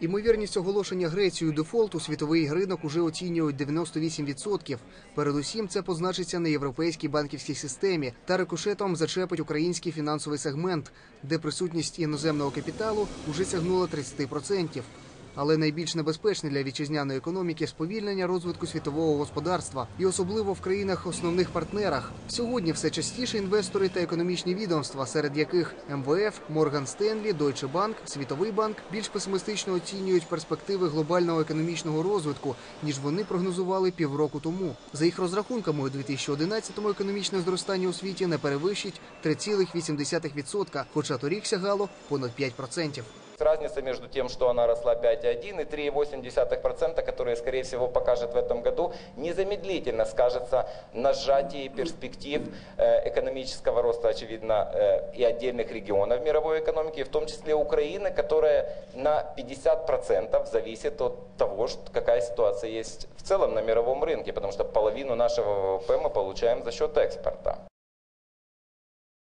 Імовірність оголошення Грецією дефолту світовий ринок уже оцінюють 98%. Передусім, це позначиться на європейській банківській системі та рикошетом зачепить український фінансовий сегмент, де присутність іноземного капіталу уже сягнула 30%. Але найбільш небезпечне для вітчизняної економіки сповільнення розвитку світового господарства, і особливо в країнах основних партнерах. Сьогодні все частіше інвестори та економічні відомства, серед яких МВФ, Морган Стенлі, Deutsche Bank, Світовий банк більш песимістично оцінюють перспективи глобального економічного розвитку, ніж вони прогнозували півроку тому. За їх розрахунками, у 2011-му економічне зростання у світі не перевищить 3,8%, хоча торік сягало понад 5%. Разница между тем, что она росла 5,1 и 3,8%, которые, скорее всего, покажет в этом году, незамедлительно скажется на сжатии перспектив э, экономического роста, очевидно, э, и отдельных регионов мировой экономики, в том числе Украины, которая на 50% зависит от того, какая ситуация есть в целом на мировом рынке, потому что половину нашего ВВП мы получаем за счет экспорта.